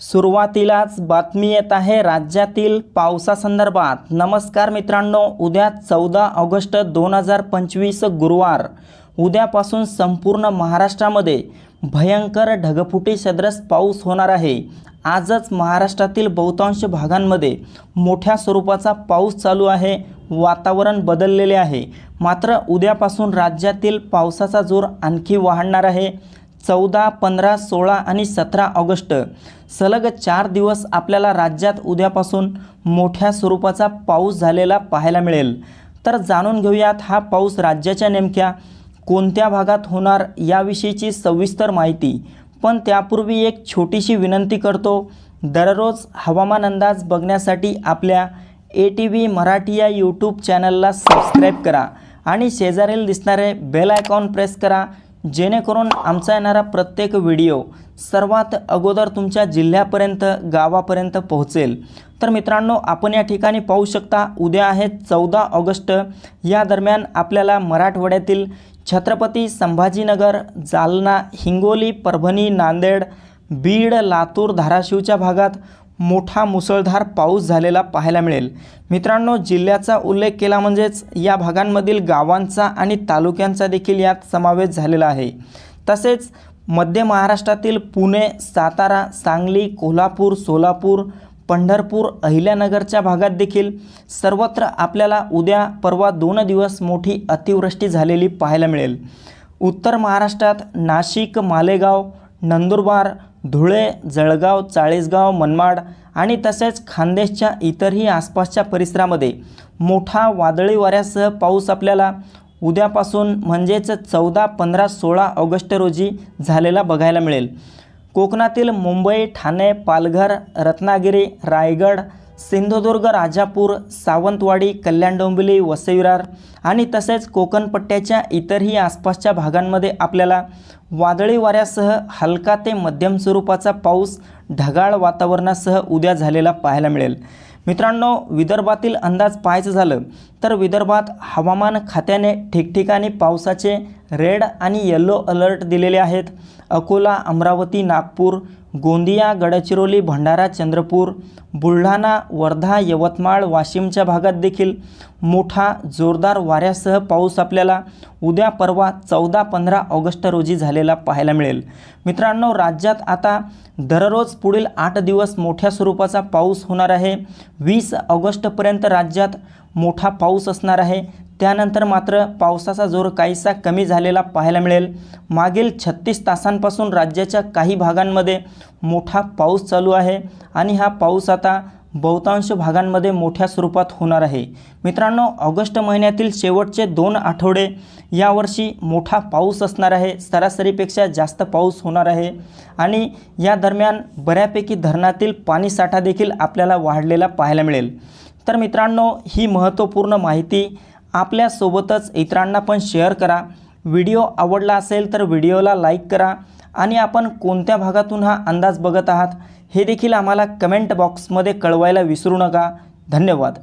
सुरुवातीलाच बातमी येत आहे राज्यातील पावसासंदर्भात. नमस्कार मित्रांनो उद्या चौदा ऑगस्ट दोन हजार पंचवीस गुरुवार. उद्यापासून संपूर्ण महाराष्ट्रामध्ये भयंकर ढगफुटी सदृश पाऊस होणार आहे. आजच महाराष्ट्रातील बहुतांश भागांमध्ये मोठ्या स्वरूपाचा पाऊस चालू आहे वातावरण बदललेले आहे. मात्र उद्यापासून राज्यातील पावसाचा जोर आणखी वाढणार आहे. चौदा पंधरा सोळा आणि सतरा ऑगस्ट. सलग चार दिवस आपल्याला राज्यात उद्यापासून मोठ्या स्वरूपाचा पाऊस झालेला पाहायला मिळेल. तर जाणून घेऊयात हा पाऊस राज्याच्या नेमक्या कोणत्या भागात होणार याविषयीची सविस्तर माहिती. पण त्यापूर्वी एक छोटीशी विनंती करतो. दररोज हवामान अंदाज बघण्यासाठी आपल्या ए टी व्ही मराठी या यूट्यूब चॅनलला सबस्क्राईब करा आणि शेजारील दिसणारे बेल आयकॉन प्रेस करा. जेणेकरून आमचा येणारा प्रत्येक व्हिडिओ सर्वात अगोदर तुमच्या जिल्ह्यापर्यंत गावापर्यंत पोहोचेल. तर मित्रांनो आपण या ठिकाणी पाहू शकता उद्या आहे चौदा ऑगस्ट. या दरम्यान आपल्याला मराठवाड्यातील छत्रपती संभाजीनगर जालना हिंगोली परभणी नांदेड बीड लातूर धाराशिवच्या भागात मोठा मुसळधार पाऊस झालेला पाहायला मिळेल. मित्रांनो जिल्ह्याचा उल्लेख केला म्हणजेच या भागांमधील गावांचा आणि तालुक्यांचा देखील यात समावेश झालेला आहे. तसेच मध्य महाराष्ट्रातील पुणे सातारा सांगली कोल्हापूर सोलापूर पंढरपूर अहिल्यानगरच्या भागात देखील सर्वत्र आपल्याला उद्या परवा दोन दिवस मोठी अतिवृष्टी झालेली पाहायला मिळेल. उत्तर महाराष्ट्रात नाशिक मालेगाव नंदुरबार धुळे जळगाव चाळीसगाव मनमाड आणि तसेच खानदेशच्या इतरही आसपासच्या परिसरामध्ये मोठा वादळी वाऱ्यासह पाऊस आपल्याला उद्यापासून म्हणजेच चौदा पंधरा सोळा ऑगस्ट रोजी झालेला बघायला मिळेल. कोकणातील मुंबई ठाणे पालघर रत्नागिरी रायगड सिंधुदुर्ग राजापूर सावंतवाडी कल्याण डोंबिवली वसईविरार आणि तसेच कोकणपट्ट्याच्या इतरही आसपासच्या भागांमध्ये आपल्याला वादळी वाऱ्यासह हलका ते मध्यम स्वरूपाचा पाऊस ढगाळ वातावरणासह उद्या झालेला पाहायला मिळेल. मित्रांनो विदर्भातील अंदाज पाहायचं झालं तर विदर्भात हवामान खात्याने ठिकठिकाणी पावसाचे रेड आणि येल्लो अलर्ट दिलेले आहेत. अकोला अमरावती नागपूर गोंदिया गडचिरोली भंडारा चंद्रपूर बुलढाणा वर्धा यवतमाळ वाशिमच्या भागात देखील मोठा जोरदार वाऱ्यासह पाऊस आपल्याला उद्या परवा चौदा पंधरा ऑगस्ट रोजी झालेला पाहायला मिळेल. मित्रांनो राज्यात आता दररोज पुढील आठ दिवस मोठ्या स्वरूपाचा पाऊस होणार आहे. वीस ऑगस्टपर्यंत राज्यात मोठा पाऊस असणार आहे. त्यानंतर मात्र पावसाचा जोर काहीसा कमी झालेला पाहायला मिळेल. मागील छत्तीस तासांपासून राज्याच्या काही भागांमध्ये मोठा पाऊस चालू आहे आणि हा पाऊस आता बहुतांश भागांमध्ये मोठ्या स्वरूपात होणार आहे. मित्रांनो ऑगस्ट महिन्यातील शेवटचे दोन आठवडे यावर्षी मोठा पाऊस असणार आहे. सरासरीपेक्षा जास्त पाऊस होणार आहे आणि या दरम्यान बऱ्यापैकी धरणातील पाणीसाठा देखील आपल्याला वाढलेला पाहायला मिळेल. तर मित्रांनो ही महत्त्वपूर्ण माहिती आपल्यासोबतच इतरांना पण शेअर करा. व्हिडिओ आवडला असेल तर व्हिडिओला लाईक करा आणि आपण कोणत्या भागातून हा अंदाज बघत आहात हे देखील आम्हाला कमेंट बॉक्समध्ये कळवायला विसरू नका. धन्यवाद.